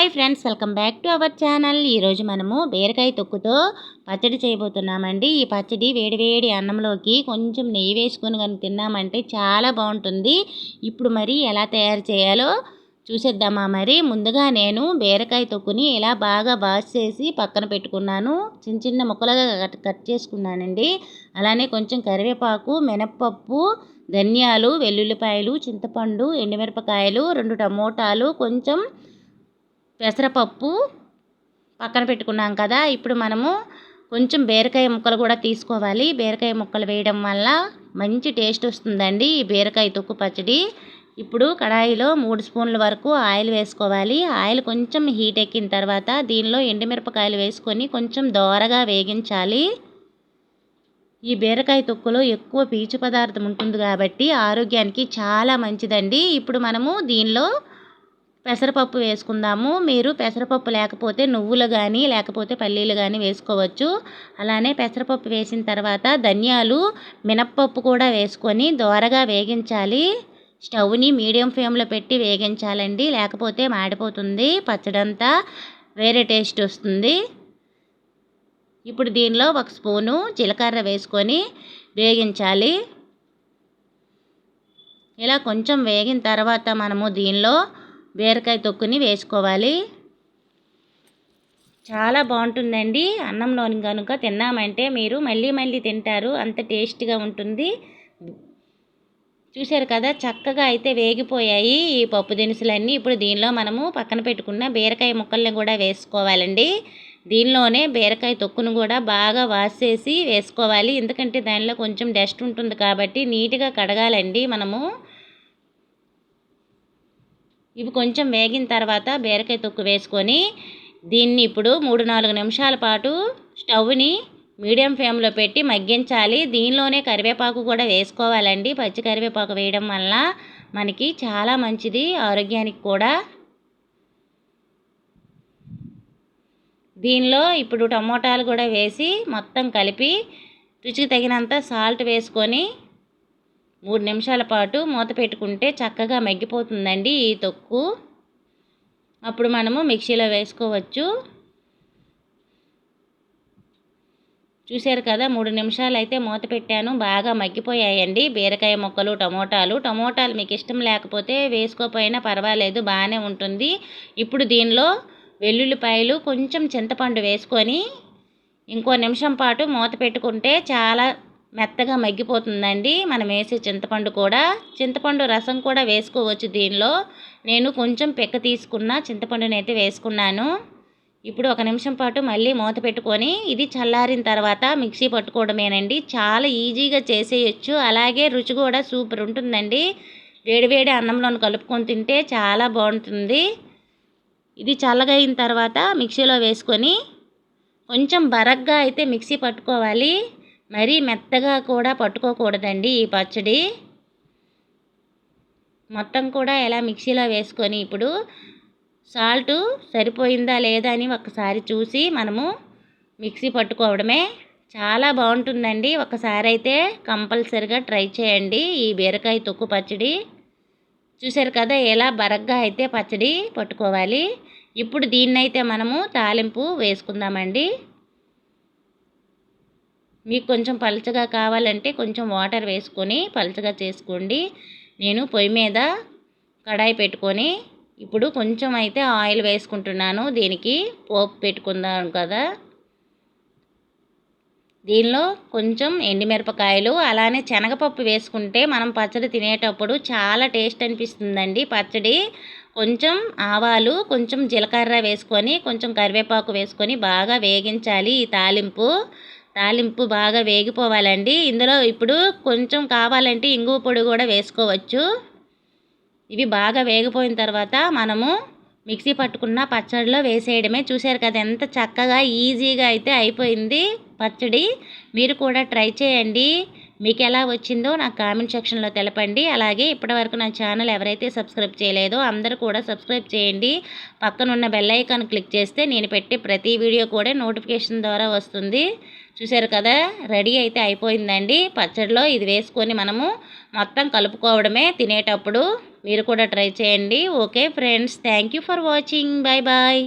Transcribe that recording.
Hi friends welcome back to our channel. ఈరోజు మనము బీరకాయ తొక్కుతో పచ్చడి చేయబోతున్నామండి. ఈ పచ్చడి వేడివేడి అన్నంలోకి కొంచెం నెయ్యి వేసుకొని కనుక తిన్నామంటే చాలా బాగుంటుంది. ఇప్పుడు మరి ఎలా తయారు చేయాలో చూసేద్దామా మరి. ముందుగా నేను బీరకాయ తొక్కుని ఇలా బాగా వాష్ చేసి పక్కన పెట్టుకున్నాను. చిన్న చిన్న ముక్కలుగా కట్ చేసుకున్నానండి. అలానే కొంచెం కరివేపాకు మినప్పప్పు ధనియాలు వెల్లుల్లిపాయలు చింతపండు ఎండుమిరపకాయలు రెండు టమోటాలు కొంచెం పెసరపప్పు పక్కన పెట్టుకున్నాం కదా. ఇప్పుడు మనము కొంచెం బీరకాయ ముక్కలు కూడా తీసుకోవాలి. బీరకాయ ముక్కలు వేయడం వల్ల మంచి టేస్ట్ వస్తుందండి ఈ బీరకాయ తొక్కు పచ్చడి. ఇప్పుడు కడాయిలో మూడు స్పూన్ల వరకు ఆయిల్ వేసుకోవాలి. ఆయిల్ కొంచెం హీట్ ఎక్కిన తర్వాత దీనిలో ఎండుమిరపకాయలు వేసుకొని కొంచెం దోరగా వేగించాలి. ఈ బీరకాయ తొక్కులో ఎక్కువ పీచు పదార్థం ఉంటుంది కాబట్టి ఆరోగ్యానికి చాలా మంచిదండి. ఇప్పుడు మనము దీనిలో పెసరపప్పు వేసుకుందాము. మీరు పెసరపప్పు లేకపోతే నువ్వులు కానీ లేకపోతే పల్లీలు కానీ వేసుకోవచ్చు. అలానే పెసరపప్పు వేసిన తర్వాత ధనియాలు మినప్పప్పు కూడా వేసుకొని దోరగా వేగించాలి. స్టవ్ని మీడియం ఫ్లేమ్లో పెట్టి వేగించాలండి. లేకపోతే మాడిపోతుంది పచ్చడంతా. వేరే టేస్ట్ వస్తుంది. ఇప్పుడు దీనిలో ఒక స్పూను జీలకర్ర వేసుకొని వేగించాలి. ఇలా కొంచెం వేగిన తర్వాత మనము దీనిలో బీరకాయ తొక్కుని వేసుకోవాలి. చాలా బాగుంటుందండి. అన్నంలోని కనుక తిన్నామంటే మీరు మళ్ళీ మళ్ళీ తింటారు. అంత టేస్ట్గా ఉంటుంది. చూశారు కదా చక్కగా అయితే వేగిపోయాయి ఈ పప్పు దినుసులన్నీ. ఇప్పుడు దీనిలో మనము పక్కన పెట్టుకున్న బీరకాయ ముక్కల్ని కూడా వేసుకోవాలండి. దీనిలోనే బీరకాయ తొక్కును కూడా బాగా వాష్ చేసి వేసుకోవాలి. ఎందుకంటే దానిలో కొంచెం డస్ట్ ఉంటుంది కాబట్టి నీట్గా కడగాలండి మనము. ఇవి కొంచెం వేగిన తర్వాత బీరకాయ తొక్కు వేసుకొని దీన్ని ఇప్పుడు మూడు నాలుగు నిమిషాల పాటు స్టవ్ని మీడియం ఫ్లేమ్లో పెట్టి మగ్గించాలి. దీనిలోనే కరివేపాకు కూడా వేసుకోవాలండి. పచ్చి కరివేపాకు వేయడం వల్ల మనకి చాలా మంచిది ఆరోగ్యానికి కూడా. దీనిలో ఇప్పుడు టమోటాలు కూడా వేసి మొత్తం కలిపి రుచికి తగినంత సాల్ట్ వేసుకొని మూడు నిమిషాల పాటు మూత పెట్టుకుంటే చక్కగా మగ్గిపోతుందండి ఈ తొక్కు. అప్పుడు మనము మిక్సీలో వేసుకోవచ్చు. చూశారు కదా మూడు నిమిషాలు అయితే మూత పెట్టాను. బాగా మగ్గిపోయాయండి. బీరకాయ ముక్కలు టమోటాలు. టమోటాలు మీకు ఇష్టం లేకపోతే వేసుకోపోయినా పర్వాలేదు బాగానే ఉంటుంది. ఇప్పుడు దీనిలో వెల్లుల్లిపాయలు కొంచెం చింతపండు వేసుకొని ఇంకో నిమిషం పాటు మూత పెట్టుకుంటే చాలా మెత్తగా మగ్గిపోతుందండి. మనం వేసే చింతపండు కూడా చింతపండు రసం కూడా వేసుకోవచ్చు దీనిలో. నేను కొంచెం పెక్క తీసుకున్న చింతపండుని అయితే వేసుకున్నాను. ఇప్పుడు ఒక నిమిషం పాటు మళ్ళీ మూత పెట్టుకొని ఇది చల్లారిన తర్వాత మిక్సీ పట్టుకోవడమేనండి. చాలా ఈజీగా చేసేయచ్చు. అలాగే రుచి కూడా సూపర్ ఉంటుందండి. వేడివేడి అన్నంలో కలుపుకొని తింటే చాలా బాగుంటుంది. ఇది చల్లగా అయిన తర్వాత మిక్సీలో వేసుకొని కొంచెం బరగ్గా అయితే మిక్సీ పట్టుకోవాలి. మరీ మెత్తగా కూడా పట్టుకోకూడదండి ఈ పచ్చడి. మొత్తం కూడా ఎలా మిక్సీలో వేసుకొని ఇప్పుడు సాల్ట్ సరిపోయిందా లేదా అని ఒకసారి చూసి మనము మిక్సీ పట్టుకోవడమే. చాలా బాగుంటుందండి. ఒకసారి అయితే కంపల్సరిగా ట్రై చేయండి ఈ బీరకాయ తొక్కు పచ్చడి. చూశారు కదా ఎలా బరగ్గా అయితే పచ్చడి పట్టుకోవాలి. ఇప్పుడు దీన్నైతే మనము తాలింపు వేసుకుందామండి. మీకు కొంచెం పలచగా కావాలంటే కొంచెం వాటర్ వేసుకొని పలచగా చేసుకోండి. నేను పొయ్యి మీద కడాయి పెట్టుకొని ఇప్పుడు కొంచెం అయితే ఆయిల్ వేసుకుంటున్నాను. దీనికి పోపు పెట్టుకుందాం కదా. దీనిలో కొంచెం ఎండిమిరపకాయలు అలానే శనగపప్పు వేసుకుంటే మనం పచ్చడి తినేటప్పుడు చాలా టేస్ట్ అనిపిస్తుందండి పచ్చడి. కొంచెం ఆవాలు కొంచెం జీలకర్ర వేసుకొని కొంచెం కరివేపాకు వేసుకొని బాగా వేగించాలి ఈ తాలింపు. తాలింపు బాగా వేగిపోవాలండి. ఇందులో ఇప్పుడు కొంచెం కావాలంటే ఇంగువ పొడి కూడా వేసుకోవచ్చు. ఇవి బాగా వేగిపోయిన తర్వాత మనము మిక్సీ పట్టుకున్న పచ్చడిలో వేసేయడమే. చూశారు కదా ఎంత చక్కగా ఈజీగా అయితే అయిపోయింది పచ్చడి. మీరు కూడా ట్రై చేయండి. మీకు ఎలా వచ్చిందో నాకు కామెంట్ సెక్షన్లో తెలపండి. అలాగే ఇప్పటివరకు నా ఛానల్ ఎవరైతే సబ్స్క్రైబ్ చేయలేదో అందరూ కూడా సబ్స్క్రైబ్ చేయండి. పక్కనున్న బెల్ ఐకాన్ క్లిక్ చేస్తే నేను పెట్టే ప్రతి వీడియో కూడా నోటిఫికేషన్ ద్వారా వస్తుంది. చూసారు కదా రెడీ అయితే అయిపోయిందండి. పచ్చడిలో ఇది వేసుకొని మనము మొత్తం కలుపుకోవడమే తినేటప్పుడు మీరు కూడా ట్రై చేయండి. Okay friends thank you for watching. Bye bye